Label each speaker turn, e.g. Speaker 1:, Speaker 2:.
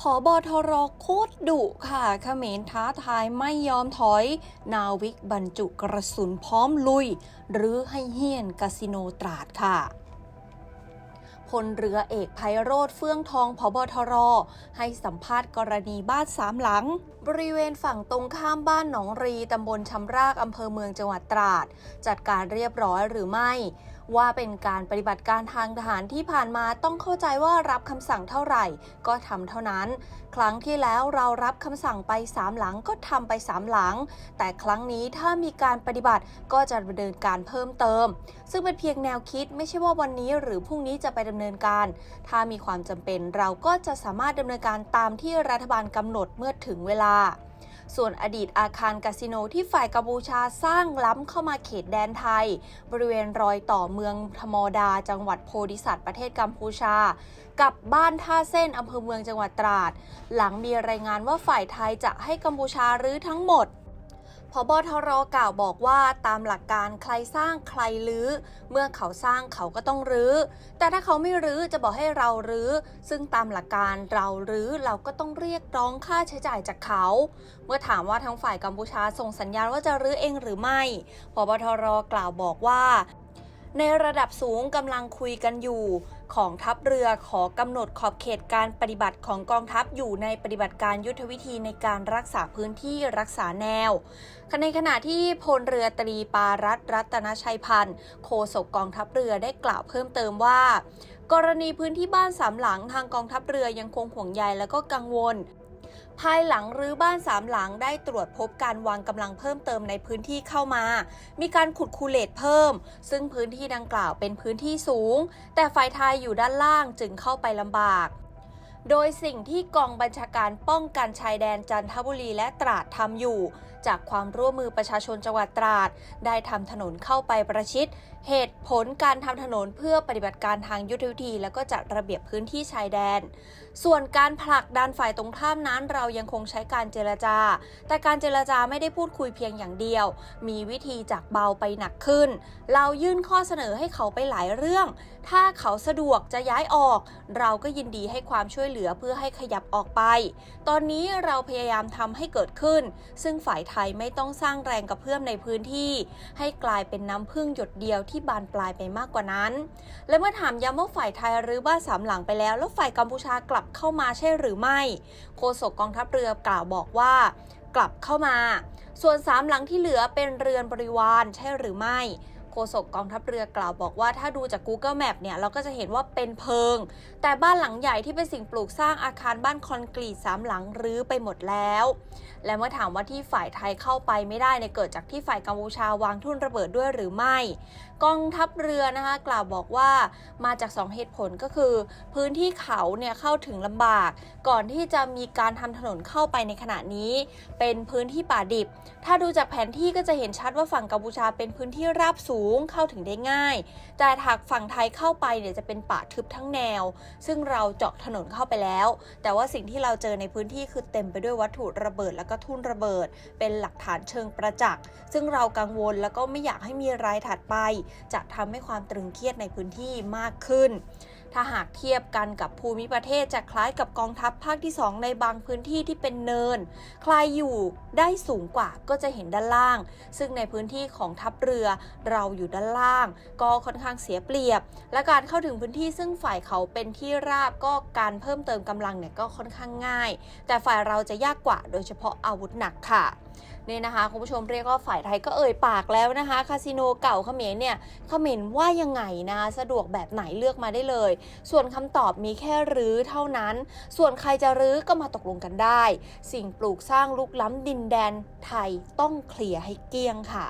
Speaker 1: ผอบอทรโคตรดุค่ะเขมรท้าทายไม่ยอมถอย นาวิกบรรจุกระสุนพร้อมลุย หรือให้เฮียนคาสิโนตราดค่ะพลเรือเอกไพโรธเฟื่องทองผบทร ให้สัมภาษณ์กรณีบ้านสามหลัง บริเวณฝั่งตรงข้ามบ้านหนองรีตำบลชำรากอำเภอเมืองจังหวัดตราด จัดการเรียบร้อยหรือไม่ ว่าเป็นการปฏิบัติการทางทหารที่ผ่านมาต้องเข้าใจว่ารับคำสั่งเท่าไหร่ ก็ทำเท่านั้น ครั้งที่แล้วเรารับคำสั่งไปสามหลังก็ทำไปสามหลัง แต่ครั้งนี้ถ้ามีการปฏิบัติก็จะดำเนินการเพิ่มเติม ซึ่งเป็นเพียงแนวคิดไม่ใช่ว่าวันนี้หรือพรุ่งนี้จะไปดำเนินการ ถ้ามีความจำเป็นเราก็จะสามารถดำเนินการตามที่รัฐบาลกำหนดเมื่อถึงเวลา ส่วนอดีตอาคารคาสิโนที่ฝ่ายกัมพูชาสร้างล้ำเข้ามาเขตแดนไทย บริเวณรอยต่อเมืองธมดา จังหวัดโพธิสัตว์ประเทศกัมพูชา กับบ้านท่าเส้นอำเภอเมืองจังหวัดตราด หลังมีรายงานว่าฝ่ายไทยจะให้กัมพูชารื้อทั้งหมด พบทรกล่าวบอกว่าตามหลักการใครสร้างใครรื้อ เมื่อเขาสร้างเขาก็ต้องรื้อ แต่ถ้าเขาไม่รื้อจะบอกให้เรารื้อ ซึ่งตามหลักการเรารื้อเราก็ต้องเรียกร้องค่าใช้จ่ายจากเขา เมื่อถามว่าทางฝ่ายกัมพูชาส่งสัญญาณว่าจะรื้อเองหรือไม่พบทรกล่าวบอกว่า ในระดับสูงกำลังคุยกันอยู่ ของทัพเรือขอกำหนดขอบเขตการปฏิบัติของกองทัพอยู่ในปฏิบัติการยุทธวิธีในการรักษาพื้นที่รักษาแนว ในขณะที่พลเรือตรีปารัตรัตนชัยพันธ์โฆษกกองทัพเรือได้กล่าวเพิ่มเติมว่า กรณีพื้นที่บ้านสามหลังทางกองทัพเรือยังคงห่วงใยและก็กังวล ภายหลังรื้อบ้านสามหลังได้ตรวจพบการวางกำลังเพิ่มเติมในพื้นที่เข้ามา มีการขุดคูเลตเพิ่ม ซึ่งพื้นที่ดังกล่าวเป็นพื้นที่สูง แต่ฝ่ายไทยอยู่ด้านล่างจึงเข้าไปลำบากโดยสิ่งที่กองบัญชาการป้องกันชายแดนจันทบุรีและตราดทำอยู่ จากความร่วมมือประชาชนจังหวัดตราด ได้ทำถนนเข้าไปประชิด เหตุผลการทำถนนเพื่อปฏิบัติการทางยุทธวิธี และก็จัดระเบียบพื้นที่ชายแดน ส่วนการผลักดันฝ่ายตรงข้ามนั้น เรายังคงใช้การเจรจา แต่การเจรจาไม่ได้พูดคุยเพียงอย่างเดียว มีวิธีจากเบาไปหนักขึ้น เรายื่นข้อเสนอให้เขาไปหลายเรื่อง ถ้าเขาสะดวกจะย้ายออก เราก็ยินดีให้ความช่วยเหลือเพื่อให้ขยับออกไป ตอนนี้เราพยายามทำให้เกิดขึ้น ซึ่งฝ่ายไทยไม่ต้องสร้างแรงกระเพื่อมในพื้นที่ ให้กลายเป็นน้ำพึ่งหยดเดียวที่บานปลายไปมากกว่านั้น และเมื่อถามย้ำว่าฝ่ายไทยรื้อบ้านสามหลังไปแล้ว แล้วฝ่ายกัมพูชากลับเข้ามาใช่หรือไม่ โฆษกกองทัพเรือกล่าวบอกว่ากลับเข้ามา ส่วนสามหลังที่เหลือเป็นเรือนบริวารใช่หรือไม่ โฆษกกองทัพเรือกล่าวบอกว่าถ้าดูจาก Google Map เนี่ยเราก็จะเห็นว่าเป็นเพิง แต่บ้านหลังใหญ่ที่เป็นสิ่งปลูกสร้างอาคารบ้านคอนกรีตสามหลังรื้อไปหมดแล้ว และเมื่อถามว่าที่ฝ่ายไทยเข้าไปไม่ได้เนี่ยเกิดจากที่ฝ่ายกัมพูชาวางทุ่นระเบิดด้วยหรือไม่ กองทัพเรือนะคะกล่าวบอกว่ามาจาก 2 เหตุผลก็คือ พื้นที่เขาเนี่ยเข้าถึงลำบาก ก่อนที่จะมีการทำถนนเข้าไปในขณะนี้ เป็นพื้นที่ป่าดิบ ถ้าดูจากแผนที่ก็จะเห็นชัดว่าฝั่งกัมพูชาเป็นพื้นที่ราบสูงเข้าถึงได้ง่าย แต่หากฝั่งไทยเข้าไปเนี่ยจะเป็นป่าทึบทั้งแนว ซึ่งเราเจาะถนนเข้าไปแล้ว แต่ว่าสิ่งที่เราเจอในพื้นที่คือเต็มไปด้วยวัตถุระเบิดแล้วก็ทุ่นระเบิด เป็นหลักฐานเชิงประจักษ์ ซึ่งเรากังวลแล้วก็ไม่อยากให้มีรายถัดไป จะทำให้ความตรึงเครียดในพื้นที่มากขึ้น ถ้าหากเทียบกันกับภูมิประเทศจะคล้ายกับกองทัพภาคที่ 2 ในบางพื้นที่ที่เป็นเนินใครอยู่ได้สูงกว่าก็จะเห็นด้านล่าง ซึ่งในพื้นที่ของทัพเรือเราอยู่ด้านล่าง ก็ค่อนข้างเสียเปรียบ และการเข้าถึงพื้นที่ซึ่งฝ่ายเขาเป็นที่ราบก็การเพิ่มเติมกำลังเนี่ยก็ค่อนข้างง่าย แต่ฝ่ายเราจะยากกว่าโดยเฉพาะอาวุธหนักค่ะ นี่นะคะคุณผู้ชมเรียกว่าฝ่ายไทยก็เอ่ยปากแล้วนะคะ คาสิโนเก่าเขมรเนี่ยเขมรว่ายังไงนะสะดวกแบบไหนเลือกมาได้เลย ส่วนคำตอบมีแค่รื้อเท่านั้น ส่วนใครจะรื้อก็มาตกลงกันได้ สิ่งปลูกสร้างลุกล้ำดินแดนไทยต้องเคลียร์ให้เกลี้ยงค่ะ